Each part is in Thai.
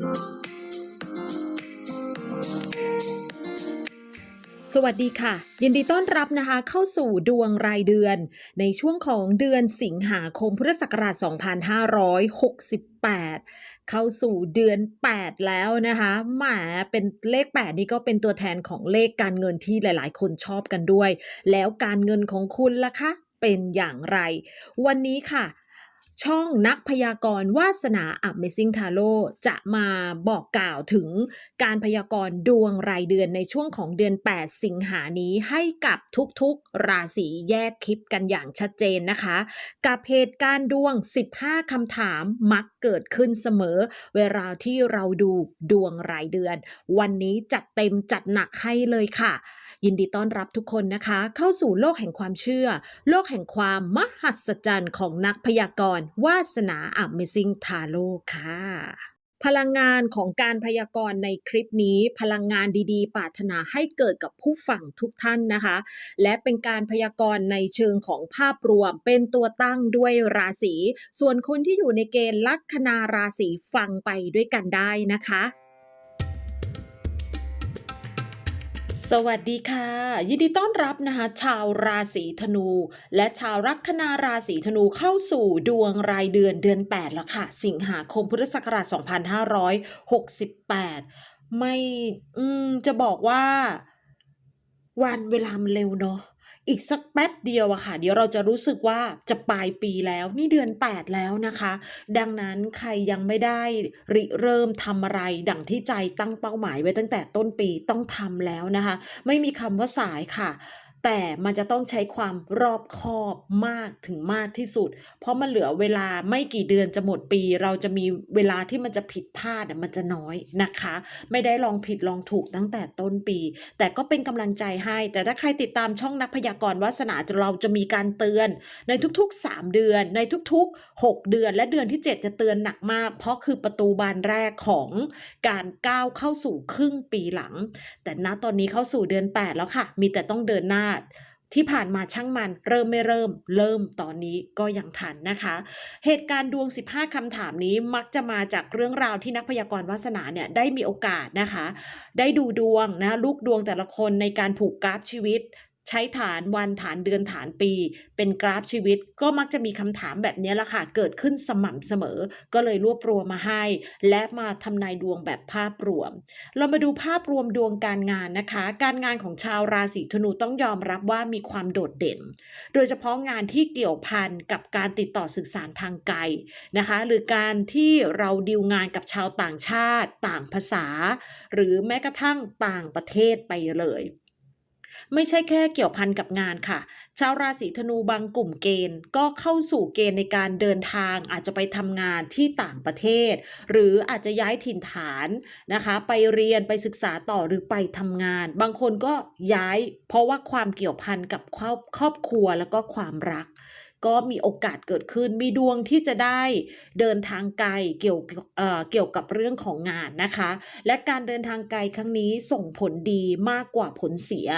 สวัสดีค่ะ ยินดีต้อนรับนะคะเข้าสู่ดวงรายเดือน ในช่วงของเดือนสิงหาคมพุทธศักราช 2568 เข้าสู่เดือน 8 แล้วนะคะแหมเป็นเลข 8 นี่ก็เป็นตัวแทนของเลขการเงินที่หลายๆ คนชอบกันด้วย แล้วการเงินของคุณล่ะคะเป็นอย่างไร วันนี้ค่ะ ช่องนักพยากรณ์วาสนา Amazing Tarot จะมาบอกกล่าวถึงการพยากรณ์ดวงรายเดือนในช่วงของเดือน 8 สิงหานี้ให้กับทุกๆ ราศีแยกคลิปกันอย่างชัดเจนนะคะ กับเหตุการณ์ดวง 15 คำถามมักเกิดขึ้นเสมอ เวลาที่เราดูดวงรายเดือน วันนี้จัดเต็มจัดหนักให้เลยค่ะ ยินดีต้อนรับทุกคนนะคะ เข้าสู่โลกแห่งความเชื่อ โลกแห่งความมหัศจรรย์ของนักพยากรณ์วาสนา Amazing Tarot ค่ะ พลังงานของการพยากรณ์ในคลิปนี้ พลังงานดีๆ ปรารถนาให้เกิดกับผู้ฟังทุกท่านนะคะ และเป็นการพยากรณ์ในเชิงของภาพรวม เป็นตัวตั้งด้วยราศี ส่วนคนที่อยู่ในเกณฑ์ลัคนาราศีฟังไปด้วยกันได้นะคะ สวัสดีค่ะ ยินดีต้อนรับนะคะ ชาวราศีธนู และชาวลัคนาราศีธนูเข้าสู่ดวงรายเดือนเดือน 8 แล้วค่ะ สิงหาคมพุทธศักราช 2568 ไม่อืมจะบอกว่า วันเวลามันเร็วเนาะ อีกสักแป๊บเดียวอะค่ะ เดี๋ยวเราจะรู้สึกว่าจะปลายปีแล้ว นี่เดือน 8 แล้วนะคะ ดังนั้นใครยังไม่ได้ริเริ่มทำอะไร ดังที่ใจตั้งเป้าหมายไว้ตั้งแต่ต้นปีต้องทำแล้วนะคะ ไม่มีคำว่าสายค่ะ แต่มันจะต้องใช้ความรอบคอบมากถึงมากที่สุด เพราะมันเหลือเวลาไม่กี่เดือนจะหมดปี เราจะมีเวลาที่มันจะผิดพลาดอะมันจะน้อยนะคะ ไม่ได้ลองผิดลองถูกตั้งแต่ต้นปี แต่ก็เป็นกำลังใจให้ แต่ถ้าใครติดตามช่องนักพยากรณ์วาสนาเราจะมีการเตือน ในทุกๆ 3 เดือน ในทุกๆ 6 เดือน และเดือนที่ 7 จะเตือนหนักมาก เพราะคือประตูบานแรกของการก้าวเข้าสู่ครึ่งปีหลัง แต่ณตอนนี้เข้าสู่เดือน 8 แล้วค่ะ มีแต่ต้องเดินหน้าที่ผ่านมาช่างมันเริ่มไม่เริ่ม เริ่มตอนนี้ก็ยังทันนะคะ เหตุการณ์ดวง 15คำถามนี้มักจะมาจากเรื่องราวที่นักพยากรณ์วาสนาเนี่ยได้มีโอกาสนะคะ ได้ดูดวงนะลูกดวงแต่ละคนในการผูกกราฟชีวิต ใช้ฐานวันฐานเดือนฐานปี เป็นกราฟชีวิตก็มักจะมีคำถามแบบนี้ละค่ะ เกิดขึ้นสม่ำเสมอ ก็เลยรวบรวมมาให้ และมาทำนายดวงแบบภาพรวม เรามาดูภาพรวมดวงการงานนะคะ การงานของชาวราศีธนูต้องยอมรับว่ามีความโดดเด่น โดยเฉพาะงานที่เกี่ยวพันกับการติดต่อสื่อสารทางไกลนะคะ หรือการที่เราดีลงานกับชาวต่างชาติ ต่างภาษา หรือแม้กระทั่งต่างประเทศไปเลย ไม่ใช่แค่เกี่ยวพันกับงานค่ะ ชาวราศีธนูบางกลุ่มเกณฑ์ ก็เข้าสู่เกณฑ์ในการเดินทางอาจจะไปทำงานที่ต่างประเทศ หรืออาจจะย้ายถิ่นฐานนะคะ ไปเรียนไปศึกษาต่อหรือไปทำงาน บางคนก็ย้าย เพราะว่าความเกี่ยวพันกับครอบครอบครัวแล้วก็ความรัก ก็มีโอกาสเกิดขึ้น มีดวงที่จะได้เดินทางไกลเกี่ยวเกี่ยวกับเรื่องของงานนะคะ และการเดินทางไกลครั้งนี้ส่งผลดีมากกว่าผลเสีย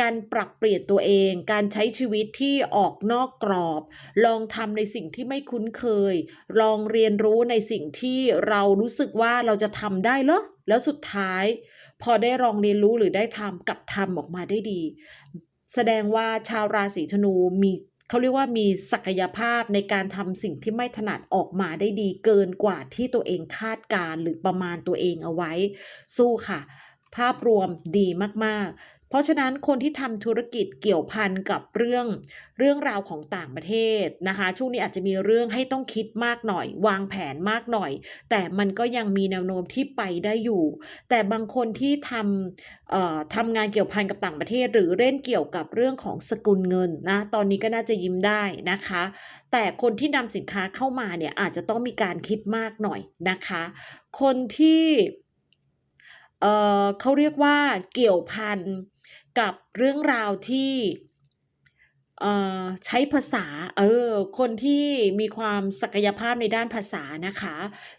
การปรับเปลี่ยนตัวเอง การใช้ชีวิตที่ออกนอกกรอบ ลองทำในสิ่งที่ไม่คุ้นเคย ลองเรียนรู้ในสิ่งที่เรารู้สึกว่าเราจะทำได้เหรอแล้วสุดท้าย พอได้ลองเรียนรู้หรือได้ทำกับทำออกมาได้ดี แสดงว่าชาวราศีธนูมี เขาเรียกว่ามีศักยภาพในการทำสิ่งที่ไม่ถนัดออกมาได้ดีเกินกว่าที่ตัวเองคาดการ์หรือประมาณตัวเองเอาไว้ สู้ค่ะ ภาพรวมดีมากๆ เพราะฉะนั้นคนที่ทำธุรกิจเกี่ยวพันกับเรื่องเรื่องราวของต่างประเทศนะคะ ช่วงนี้อาจจะมีเรื่องให้ต้องคิดมากหน่อย วางแผนมากหน่อย แต่มันก็ยังมีแนวโน้มที่ไปได้อยู่ แต่บางคนที่ทำเอ่อทำงานเกี่ยวพันกับต่างประเทศ หรือเล่นเกี่ยวกับเรื่องของสกุลเงินนะตอนนี้ก็น่าจะยิ้มได้นะคะ แต่คนที่นำสินค้าเข้ามาเนี่ยอาจจะต้องมีการคิดมากหน่อยนะคะ คนที่เอ่อเขาเรียกว่าเกี่ยวพัน กับเรื่องราวที่ เอ่อใช้ภาษาเออคนที่มีความศักยภาพในด้านภาษานะคะ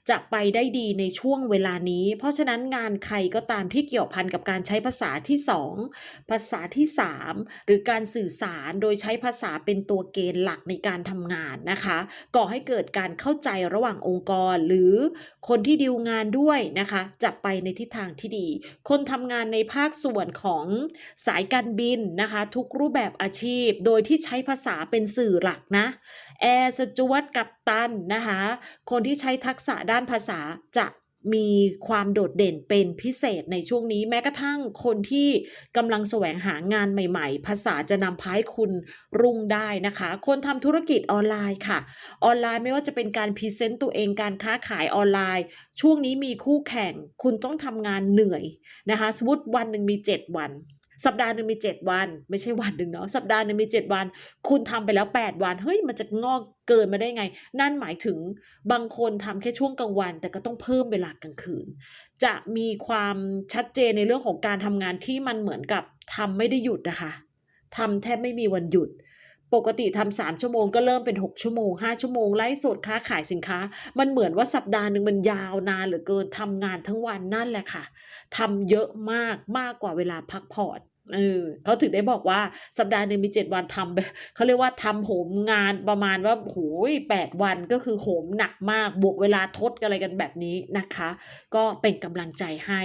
จะไปได้ดีในช่วงเวลานี้ เพราะฉะนั้นงานใครก็ตามที่เกี่ยวพันกับการใช้ภาษาที่ 2 ภาษาที่ 3 หรือการสื่อสารโดยใช้ภาษาเป็นตัวเกณฑ์หลักในการทำงานนะคะก่อให้เกิดการเข้าใจระหว่างองค์กร หรือคนที่ดีลงานด้วยนะคะจะไปในทิศทางที่ดี คนทำงานในภาคส่วนของสายการบินนะคะ ทุกรูปแบบอาชีพโดยที่ใช้ภาษาเป็นสื่อหลักนะแอร์สจวตกับตันนะคะคนที่ใช้ทักษะด้านภาษาจะมีความโดดเด่นเป็นพิเศษในช่วงนี้แม้กระทั่งคนที่กำลังแสวงหางานใหม่ๆ ภาษาจะนำพาให้คุณรุ่งได้นะคะ คนทำธุรกิจออนไลน์ค่ะ ออนไลน์ไม่ว่าจะเป็นการพรีเซนต์ตัวเองการค้าขายออนไลน์ ช่วงนี้มีคู่แข่งคุณต้องทำงานเหนื่อยนะคะ สมมติวันหนึ่งมี 7 วัน สัปดาห์หนึ่งมี 7 วัน ไม่ใช่วันหนึ่งเนาะสัปดาห์หนึ่งมี 7 วัน คุณทำไปแล้ว 8 วันเฮ้ยมันจะงอกเกินมาได้ไง นั่นหมายถึงบางคนทำแค่ช่วงกลางวัน แต่ก็ต้องเพิ่มเวลากลางคืน จะมีความชัดเจนในเรื่องของการทำงานที่มันเหมือนกับทำไม่ได้หยุดนะคะทำแทบไม่มีวันหยุด ปกติทำสามชั่วโมงก็เริ่มเป็น6ชั่วโมง5ชั่วโมงไลฟ์สดค้าขายสินค้า มันเหมือนว่าสัปดาห์หนึ่งมันยาวนานเหลือเกินทำงานทั้งวันนั่นแหละค่ะทำเยอะมากมากกว่าเวลาพักผ่อนเออเขาถึงได้บอกว่าสัปดาห์หนึ่งมีเจ็ดวันทำแบบเขาเรียกว่าทำโหมงานประมาณว่าโหยแปดวันก็คือโหมหนักมากบวกเวลาทดกันอะไรกันแบบนี้นะคะ ก็เป็นกำลังใจให้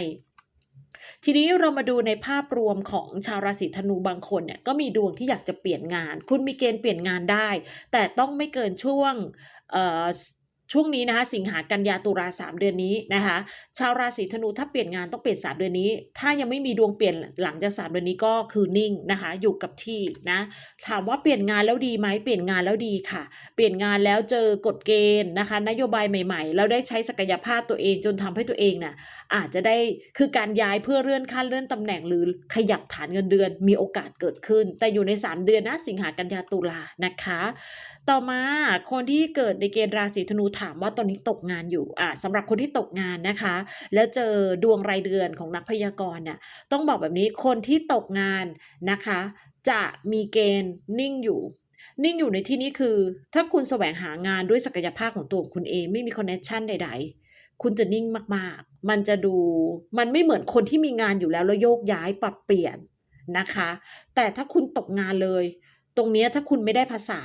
ทีนี้เรามาดูในภาพรวมของชาวราศีธนูบางคนเนี่ยก็มีดวงที่อยากจะเปลี่ยนงาน คุณมีเกณฑ์เปลี่ยนงานได้ แต่ต้องไม่เกินช่วงเออ ช่วงนี้นะคะสิงหากันยาตุลาสามเดือนนี้นะคะชาวราศีธนูถ้าเปลี่ยนงานต้องเปลี่ยนสามเดือนนี้ ถ้ายังไม่มีดวงเปลี่ยนหลังจากสามเดือนนี้ก็คือนิ่งนะคะอยู่กับที่นะถามว่าเปลี่ยนงานแล้วดีไหมเปลี่ยนงานแล้วดีค่ะ เปลี่ยนงานแล้วเจอกฎเกณฑ์นะคะ นโยบายใหม่ ๆ แล้วได้ใช้ศักยภาพตัวเองจนทำให้ตัวเองน่ะอาจจะได้คือการย้ายเพื่อเลื่อนขั้นเลื่อนตำแหน่งหรือขยับฐานเงินเดือนมีโอกาสเกิดขึ้น แต่อยู่ใน 3 เดือนนะสิงหากันยาตุลานะคะ ต่อมาคนที่เกิดในเกณฑ์ราศีธนูถามว่าตอนนี้ตกงานอยู่อะสำหรับคนที่ตกงานนะคะ แล้วเจอดวงรายเดือนของนักพยากรณ์เนี่ยต้องบอกแบบนี้คนที่ตกงานนะคะ จะมีเกณฑ์นิ่งอยู่นิ่งอยู่ในที่นี้คือ ถ้าคุณแสวงหางานด้วยศักยภาพของตัวคุณเองไม่มีคอนเนคชันใด ๆ คุณจะนิ่งมากๆ มันจะดูมันไม่เหมือนคนที่มีงานอยู่แล้วแล้วโยกย้ายปรับเปลี่ยนนะคะ แต่ถ้าคุณตกงานเลย ตรงนี้ถ้าคุณไม่ได้ภาษา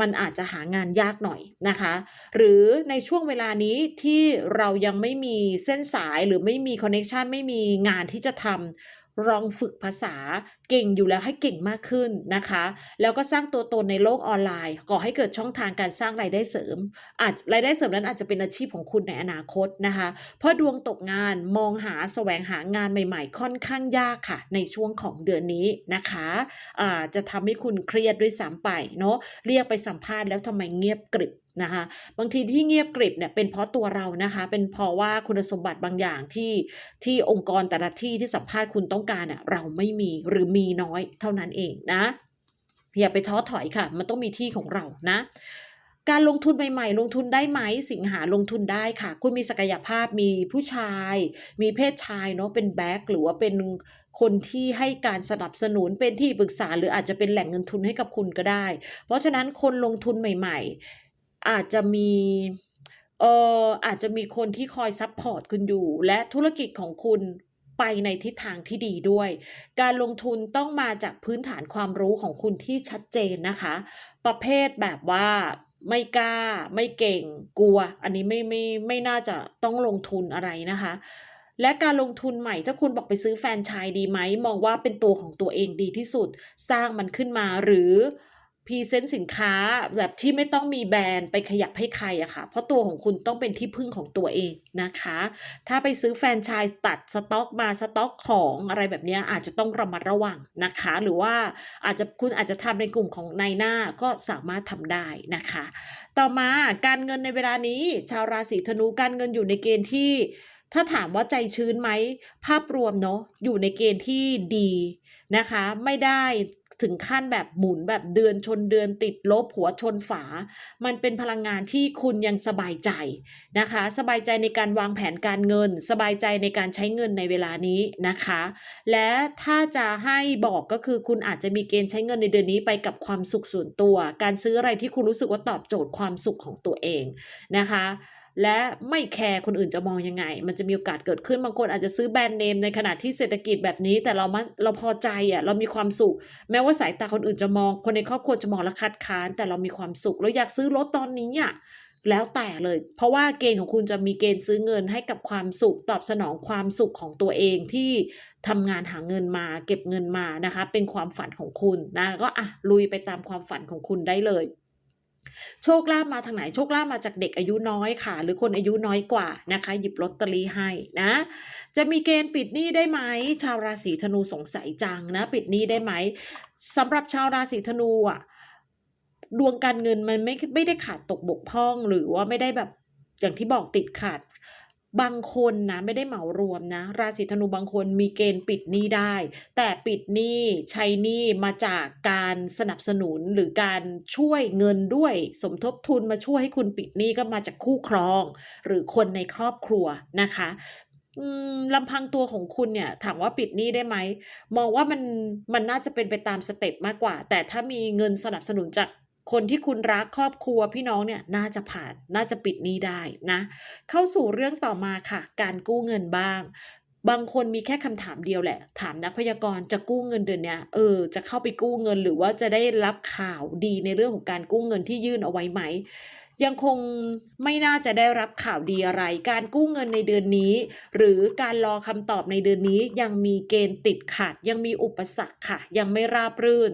มันอาจจะหางานยากหน่อยนะคะ หรือในช่วงเวลานี้ที่เรายังไม่มีเส้นสายหรือไม่มีคอนเน็ชันไม่มีงานที่จะทำ ลองฝึกภาษาเก่งอยู่แล้วให้เก่งมากขึ้นนะคะ แล้วก็สร้างตัวตนในโลกออนไลน์ก่อให้เกิดช่องทางการสร้างรายได้เสริม อาจรายได้เสริมนั้นอาจจะเป็นอาชีพของคุณในอนาคตนะคะ เพราะดวงตกงานมองหาแสวงหางานใหม่ ๆ ค่อนข้างยากค่ะ ในช่วงของเดือนนี้นะคะจะทำให้คุณเครียดด้วยซ้ำไปเนาะเรียกไปสัมภาษณ์แล้วทำไมเงียบกริบ นะคะบางทีที่เงียบกริบเนี่ยเป็นเพราะตัวเรานะคะ เป็นเพราะว่าคุณสมบัติบางอย่างที่ที่องค์กรแต่ละที่ที่สัมภาษณ์คุณต้องการอะเราไม่มีหรือมีน้อยเท่านั้นเองนะอย่าไปท้อถอยค่ะ มันต้องมีที่ของเรานะการลงทุนใหม่ๆ ลงทุนได้ไหมสิงหาลงทุนได้ค่ะ คุณมีศักยภาพมีผู้ชาย มีเพศชายเนาะเป็นแบ็กหรือว่าเป็นคนที่ให้การสนับสนุนเป็นที่ปรึกษา หรืออาจจะเป็นแหล่งเงินทุนให้กับคุณก็ได้ เพราะฉะนั้นคนลงทุนใหม่ ๆ อาจจะมีเอ่ออาจจะมีคนที่คอยซัพพอร์ตคุณอยู่ และธุรกิจของคุณไปในทิศทางที่ดีด้วย การลงทุนต้องมาจากพื้นฐานความรู้ของคุณที่ชัดเจนนะคะ ประเภทแบบว่าไม่กล้า ไม่เก่งกลัว อันนี้ไม่ไม่ไม่น่าจะต้องลงทุนอะไรนะคะ และการลงทุนใหม่ถ้าคุณบอกไปซื้อแฟนชายดีไหม มองว่าเป็นตัวของตัวเองดีที่สุด สร้างมันขึ้นมาหรือ พรีเซนต์สินค้าแบบที่ไม่ต้องมีแบรนด์ไปขยับให้ใครอะค่ะ เพราะตัวของคุณต้องเป็นที่พึ่งของตัวเองนะคะ ถ้าไปซื้อแฟรนไชส์ตัดสต็อกมาสต็อกของอะไรแบบนี้อาจจะต้องระมัดระวังนะคะ หรือว่าอาจจะคุณอาจจะทำในกลุ่มของนายหน้าก็สามารถทำได้นะคะ ต่อมาการเงินในเวลานี้ ชาวราศีธนูการเงินอยู่ในเกณฑ์ที่ ถ้าถามว่าใจชื้นไหมภาพรวมเนาะอยู่ในเกณฑ์ที่ดีนะคะ ไม่ได้ ถึงขั้นแบบหมุนแบบเดือนชนเดือนติดลบหัวชนฝา มันเป็นพลังงานที่คุณยังสบายใจนะคะ สบายใจในการวางแผนการเงิน สบายใจในการใช้เงินในเวลานี้นะคะ และถ้าจะให้บอกก็คือคุณอาจจะมีเกณฑ์ใช้เงินในเดือนนี้ไปกับความสุขส่วนตัว การซื้ออะไรที่คุณรู้สึกว่าตอบโจทย์ความสุขของตัวเองนะคะ และไม่แคร์คนอื่นจะมองยังไง มันจะมีโอกาสเกิดขึ้นบางคนอาจจะซื้อแบรนด์เนมในขณะที่เศรษฐกิจแบบนี้ แต่เรามันเราพอใจอะเรามีความสุข แม้ว่าสายตาคนอื่นจะมอง คนในครอบครัวจะมองและคัดค้าน แต่เรามีความสุขเราอยากซื้อรถตอนนี้อะแล้วแต่เลย เพราะว่าเกณฑ์ของคุณจะมีเกณฑ์ซื้อเงินให้กับความสุข ตอบสนองความสุขของตัวเองที่ทำงานหาเงินมา เก็บเงินมานะคะ เป็นความฝันของคุณนะก็อะลุยไปตามความฝันของคุณได้เลย โชคลาภมาทางไหนโชคลาภมาจากเด็กอายุน้อยค่ะ หรือคนอายุน้อยกว่านะคะ หยิบลอตเตอรี่ให้นะ จะมีเกณฑ์ปิดหนี้ได้ไหม ชาวราศีธนูสงสัยจังนะ ปิดหนี้ได้ไหมสำหรับชาวราศีธนูอะดวงการเงินมันไม่ไม่ได้ขาดตกบกพร่อง หรือว่าไม่ได้แบบอย่างที่บอกติดขัด บางคนนะไม่ได้เหมารวมนะ ราศีธนูบางคนมีเกณฑ์ปิดหนี้ได้ แต่ปิดหนี้ใช้หนี้มาจากการสนับสนุนหรือการช่วยเงินด้วย สมทบทุนมาช่วยให้คุณปิดหนี้ก็มาจากคู่ครอง หรือคนในครอบครัวนะคะลำพังตัวของคุณเนี่ยถามว่าปิดหนี้ได้ไหม มองว่ามันมันน่าจะเป็นไปตามสเต็ปมากกว่า แต่ถ้ามีเงินสนับสนุนจาก คนที่คุณรักครอบครัวพี่น้องเนี่ยน่าจะผ่านน่าจะปิดนี้ได้นะ เข้าสู่เรื่องต่อมาค่ะ การกู้เงินบ้าง บางคนมีแค่คำถามเดียวแหละ ถามนักพยากรณ์จะกู้เงินเดือนเนี้ยเออจะเข้าไปกู้เงินหรือว่าจะได้รับข่าวดีในเรื่องของการกู้เงินที่ยื่นเอาไว้ไหม ยังคงไม่น่าจะได้รับข่าวดีอะไร การกู้เงินในเดือนนี้ หรือการรอคำตอบในเดือนนี้ยังมีเกณฑ์ติดขัด ยังมีอุปสรรคค่ะ ยังไม่ราบรื่น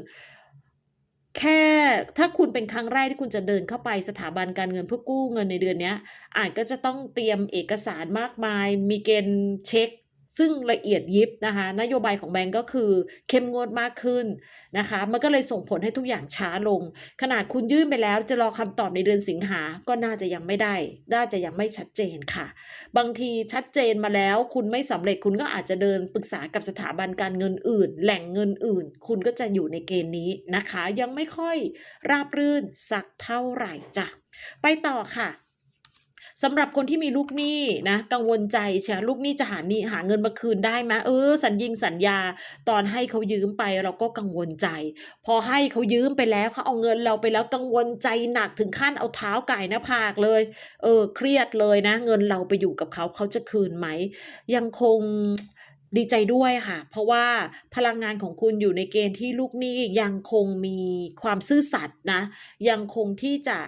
แค่ถ้าคุณเป็นครั้งแรกที่คุณจะเดินเข้าไปสถาบันการเงินเพื่อกู้เงินในเดือนนี้อาจก็จะต้องเตรียมเอกสารมากมาย มีเกณฑ์เช็ค ซึ่งละเอียดยิบนะคะนโยบายของแบงก์ก็คือเข้มงวดมากขึ้นนะคะ มันก็เลยส่งผลให้ทุกอย่างช้าลง ขนาดคุณยื่นไปแล้วจะรอคำตอบในเดือนสิงหา ก็น่าจะยังไม่ได้ น่าจะยังไม่ชัดเจนค่ะ บางทีชัดเจนมาแล้ว คุณไม่สำเร็จคุณก็อาจจะเดินปรึกษากับสถาบันการเงินอื่น แหล่งเงินอื่น คุณก็จะอยู่ในเกณฑ์นี้นะคะ ยังไม่ค่อยราบรื่นสักเท่าไหร่จ้ะไปต่อค่ะ สำหรับคนที่มีลูกหนี้นะกังวลใจใช่ลูกหนี้จะหาหนี้หาเงินมาคืนได้ไหมเออ สัญญิงสัญญา ตอนให้เขายืมไปเราก็กังวลใจ พอให้เขายืมไปแล้วเขาเอาเงินเราไปแล้วกังวลใจหนักถึงขั้นเอาเท้าไก่หน้าผากเลย เออ เครียดเลยนะ เงินเราไปอยู่กับเขาเขาจะคืนไหม ยังคงดีใจด้วยค่ะ เพราะว่าพลังงานของคุณอยู่ในเกณฑ์ที่ลูกหนี้ยังคงมีความซื่อสัตย์นะ ยังคงที่จะ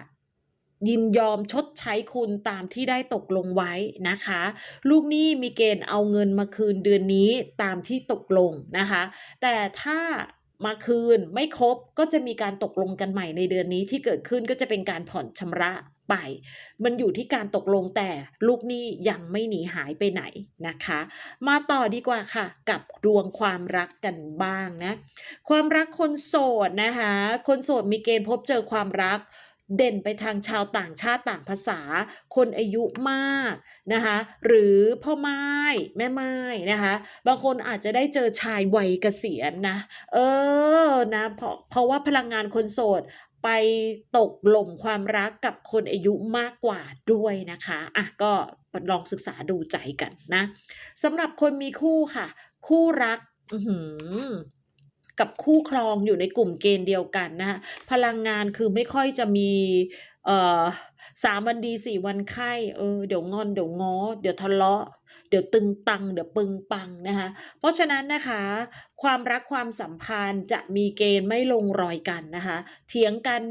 ยินยอมชดใช้คุณตามที่ได้ตกลงไว้นะคะ ลูกหนี้มีเกณฑ์เอาเงินมาคืนเดือนนี้ตามที่ตกลงนะคะ แต่ถ้ามาคืนไม่ครบก็จะมีการตกลงกันใหม่ในเดือนนี้ที่เกิดขึ้นก็จะเป็นการผ่อนชำระไป มันอยู่ที่การตกลงแต่ลูกหนี้ยังไม่หนีหายไปไหนนะคะ มาต่อดีกว่าค่ะ กับดวงความรักกันบ้างนะ ความรักคนโสดนะคะ คนโสดมีเกณฑ์พบเจอความรัก เด่นไปทางชาวต่างชาติต่างภาษา คนอายุมากนะคะหรือพ่อไม้แม่ไม้นะคะบางคนอาจจะได้เจอชายวัยเกษียณนะเออนะเพราะเพราะว่าพลังงานคนโสดไปตกหล่มความรักกับคนอายุมากกว่าด้วยนะคะอะก็ลองศึกษาดูใจกันนะสำหรับคนมีคู่ค่ะ คู่รักอื กับคู่ครองอยู่ในกลุ่มเกณฑ์เดียวกันนะคะพลังงานคือไม่ค่อยจะมีเอ่อสามวันดีสี่วันไข้เออเดี๋ยวงอนเดี๋ยวงอ เดี๋ยวทะเลาะ เดี๋ยวตึงตัง เดี๋ยวปึงปังนะคะเพราะฉะนั้นนะคะ ความรักความสัมพันธ์จะมีเกณฑ์ไม่ลงรอยกันนะคะเถียงกัน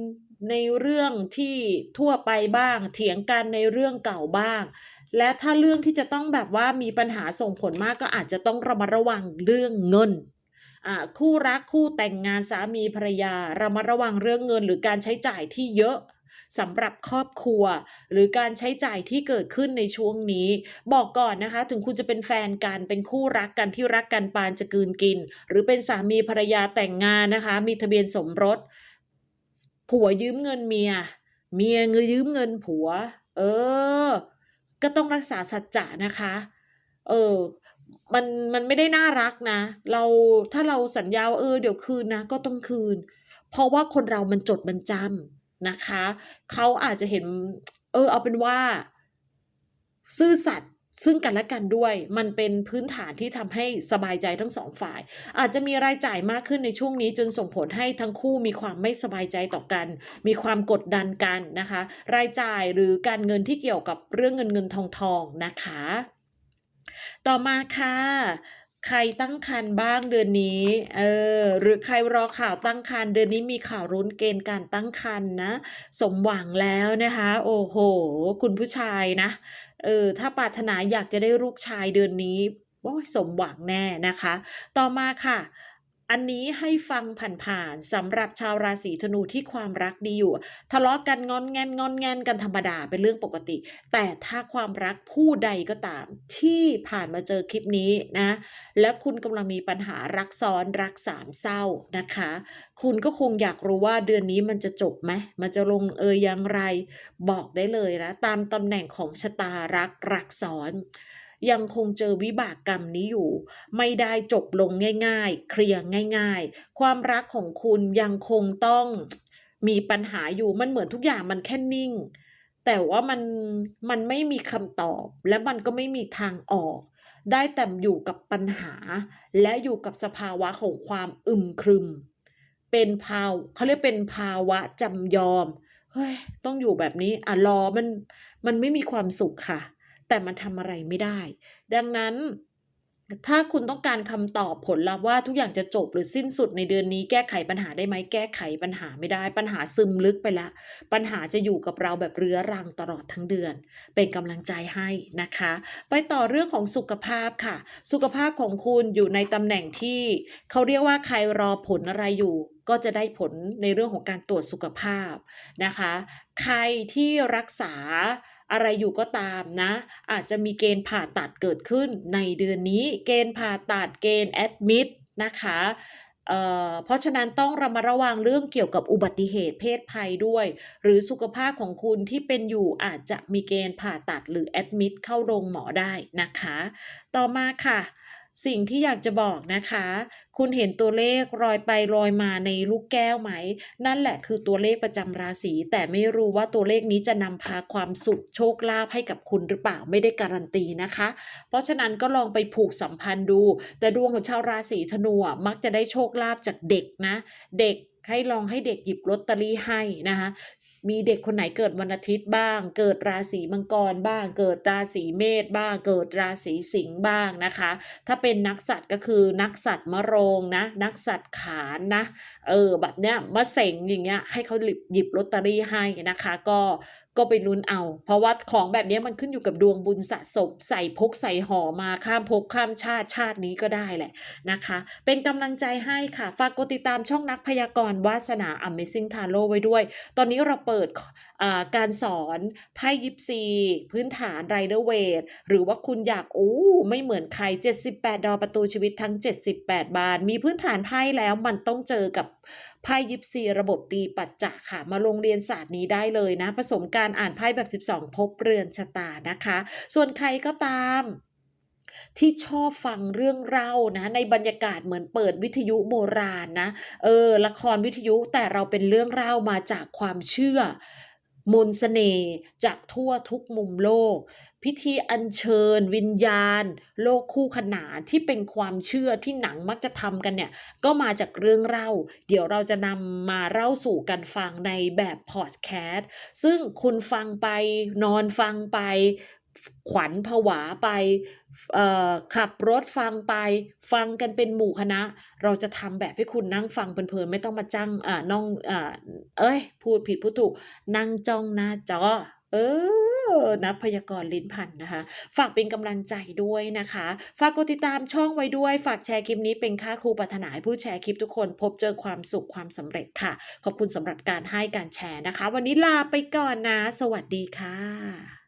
ในเรื่องที่ทั่วไปบ้าง เถียงกันในเรื่องเก่าบ้าง และถ้าเรื่องที่จะต้องแบบว่ามีปัญหาส่งผลมากก็อาจจะต้องระมัดระวังเรื่องเงิน คู่รักคู่แต่งงานสามีภรรยาระมัดระวังเรื่องเงินหรือการใช้จ่ายที่เยอะสำหรับครอบครัว หรือการใช้จ่ายที่เกิดขึ้นในช่วงนี้ บอกก่อนนะคะ ถึงคุณจะเป็นแฟนกันเป็นคู่รักกันที่รักกันปานจะกืนกิน หรือเป็นสามีภรรยาแต่งงานนะคะ มีทะเบียนสมรส ผัวยืมเงินเมีย เมียเงยยืมเงินผัว เออ ก็ต้องรักษาสัจจะนะคะ เออ มันมันไม่ได้น่ารักนะ เราถ้าเราสัญญาว่าเออเดี๋ยวคืนนะ ก็ต้องคืน เพราะว่าคนเรามันจดมันจำนะคะเขาอาจจะเห็น เออ เอาเป็นว่า ซื่อสัตย์ซึ่งกันและกันด้วย มันเป็นพื้นฐานที่ทำให้สบายใจทั้งสองฝ่าย อาจจะมีรายจ่ายมากขึ้นในช่วงนี้ จนส่งผลให้ทั้งคู่มีความไม่สบายใจต่อกัน มีความกดดันกันนะคะ รายจ่ายหรือการเงินที่เกี่ยวกับเรื่องเงินเงินทองทองนะคะ ต่อมาค่ะใครตั้งครรภ์บ้างเดือนนี้ เออ หรือใครรอข่าวตั้งครรภ์เดือนนี้มีข่าวรุ้นเกณฑ์การตั้งครรภ์นะ สมหวังแล้วนะคะ โอ้โห คุณผู้ชายนะ เออ ถ้าปรารถนาอยากจะได้ลูกชายเดือนนี้โอ้ยสมหวังแน่นะคะ ต่อมาค่ะ อันนี้ให้ฟังผ่านๆสำหรับชาวราศีธนูที่ความรักดีอยู่ ทะเลาะกันงอนแงนงอนแงนกันธรรมดาเป็นเรื่องปกติ แต่ถ้าความรักผู้ใดก็ตาม ที่ผ่านมาเจอคลิปนี้นะ และคุณกำลังมีปัญหารักซ้อนรักสามเศร้านะคะ คุณก็คงอยากรู้ว่าเดือนนี้มันจะจบไหมมันจะลงเอยอย่างไร บอกได้เลยนะ ตามตำแหน่งของชะตารักรักซ้อน ยังคงเจอวิบากกรรมนี้อยู่ ไม่ได้จบลงง่าย ๆ เคลียร์ง่าย ๆ ความรักของคุณยังคงต้องมีปัญหาอยู่มันเหมือนทุกอย่างมันแค่นิ่ง แต่ว่ามันมันไม่มีคำตอบ และมันก็ไม่มีทางออก ได้แต่อยู่กับปัญหา และอยู่กับสภาวะของความอึมครึม เป็นภาวเขาเรียกเป็นภาวะจำยอมเฮ้ยต้องอยู่แบบนี้อะรอมันมันไม่มีความสุขค่ะ แต่มันทำอะไรไม่ได้ ดังนั้นถ้าคุณต้องการคำตอบผลลัพธ์ว่าทุกอย่างจะจบหรือสิ้นสุดในเดือนนี้แก้ไขปัญหาได้ไหมแก้ไขปัญหาไม่ได้ ปัญหาซึมลึกไปแล้วปัญหาจะอยู่กับเราแบบเรื้อรังตลอดทั้งเดือน เป็นกำลังใจให้นะคะ ไปต่อเรื่องของสุขภาพค่ะ สุขภาพของคุณอยู่ในตำแหน่งที่เขาเรียกว่าใครรอผลอะไรอยู่ก็จะได้ผลในเรื่องของการตรวจสุขภาพนะคะ ใครที่รักษา อะไรอยู่ก็ตามนะ อาจจะมีเกณฑ์ผ่าตัดเกิดขึ้นในเดือนนี้ เกณฑ์ผ่าตัดเกณฑ์แอดมิดนะคะเเพราะฉะนั้นต้องระมัดระวังเรื่องเกี่ยวกับอุบัติเหตุเพศภัยด้วย หรือสุขภาพของคุณที่เป็นอยู่อาจจะมีเกณฑ์ผ่าตัดหรือแอดมิดเข้าโรงหมอได้นะคะ ต่อมาค่ะ สิ่งที่อยากจะบอกนะคะ คุณเห็นตัวเลขลอยไปลอยมาในลูกแก้วไหม นั่นแหละคือตัวเลขประจำราศี แต่ไม่รู้ว่าตัวเลขนี้จะนำพาความสุขโชคลาภให้กับคุณหรือเปล่าไม่ได้การันตีนะคะ เพราะฉะนั้นก็ลองไปผูกสัมพันธ์ดู แต่ดวงของชาวราศีธนูมักจะได้โชคลาภจากเด็กนะ เด็กให้ลองให้เด็กหยิบลอตเตอรี่ให้นะคะ มีเด็กคนไหนเกิดวันอาทิตย์บ้าง เกิดราศีมังกรบ้าง เกิดราศีเมษบ้าง เกิดราศีสิงห์บ้างนะคะ ถ้าเป็นนักสัตว์ก็คือนักสัตว์มะโรงนะ นักสัตว์ขานนะ เออแบบเนี้ยมะเสงอย่างเงี้ยให้เขาหยิบหยิบลอตเตอรี่ให้นะคะ ก็ ก็ไปลุ้นเอา เพราะว่าของแบบนี้มันขึ้นอยู่กับดวงบุญสะสมใส่พกใส่ห่อมาข้ามภพข้ามชาติชาตินี้ก็ได้แหละนะคะ เป็นกำลังใจให้ค่ะ ฝากกดติดตามช่องนักพยากรณ์วาสนา Amazing Tarot ไว้ด้วย ตอนนี้เราเปิด การสอนไพ่ยิปซี พื้นฐานไรเดอร์เวทหรือว่าคุณอยากโอ้ไม่เหมือนใคร 78ดาวประตูชีวิตทั้ง 78 บาน มีพื้นฐานไพ่แล้วมันต้องเจอกับไพ่ยิปซีระบบตีปัจจะค่ะ มาลงเรียนศาสตร์นี้ได้เลยนะ ผสมการอ่านไพ่แบบ 12ภพเรือนชะตานะคะ ส่วนใครก็ตามที่ชอบฟังเรื่องเล่านะในบรรยากาศเหมือนเปิดวิทยุโบราณนะเออละครวิทยุแต่เราเป็นเรื่องเล่ามาจากความเชื่อ มนต์เสน่ห์จากทั่วทุกมุมโลก พิธีอัญเชิญ วิญญาณ โลกคู่ขนานที่เป็นความเชื่อที่หนังมักจะทำกันเนี่ย ก็มาจากเรื่องเล่า เดี๋ยวเราจะนำมาเล่าสู่กันฟังในแบบพอดแคสต์ซึ่งคุณฟังไปนอนฟังไป ขวัญผวาไป ขับรถฟังไปฟังกันเป็นหมู่คณะ เราจะทำแบบให้คุณนั่งฟังเพลินๆไม่ต้องมาจ้างอ่าน้องอ่าเอ้ย พูดผิดพูดถูก นั่งจ้องหน้าจอเออนักพยากรณ์ลิ้นพันนะคะ ฝากเป็นกำลังใจด้วยนะคะ ฝากกดติดตามช่องไว้ด้วย ฝากแชร์คลิปนี้เป็นค่าครูปรารถนาให้ผู้แชร์คลิปทุกคนพบเจอความสุขความสำเร็จค่ะ ขอบคุณสำหรับการให้การแชร์นะคะ วันนี้ลาไปก่อนนะ สวัสดีค่ะ